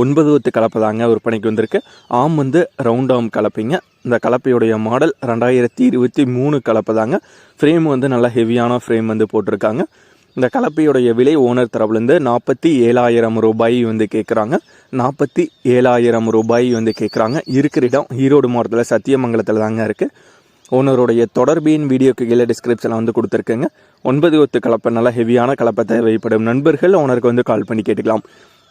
ஒன்பது ஒத்து கலப்பை தாங்க விற்பனைக்கு வந்திருக்கு. ஆம் வந்து ரவுண்ட் ஆம் கலப்பைங்க. இந்த கலப்பையுடைய மாடல் ரெண்டாயிரத்தி இருபத்தி மூணு கலப்பை தாங்க ஃப்ரேம் வந்து நல்லா ஹெவியான ஃப்ரேம் வந்து போட்டிருக்காங்க. இந்த கலப்பையுடைய விலை ஓனர் தரப்புலேருந்து நாற்பத்தி ஏழாயிரம் ரூபாய் வந்து கேட்குறாங்க நாற்பத்தி ஏழாயிரம் ரூபாய் வந்து கேட்குறாங்க இருக்கிற இடம் ஈரோடு மாவட்டத்தில் சத்தியமங்கலத்தில் தாங்க இருக்குது ஓனருடைய தொடர்பின் வீடியோக்கு கீழே டிஸ்கிரிப்ஷனில் வந்து கொடுத்துருக்கேங்க. ஒன்பது ஒத்து கலப்பை நல்லா ஹெவியான கலப்பை தேவைப்படும். நண்பர்கள் ஓனருக்கு வந்து கால் பண்ணி கேட்டுக்கலாம்.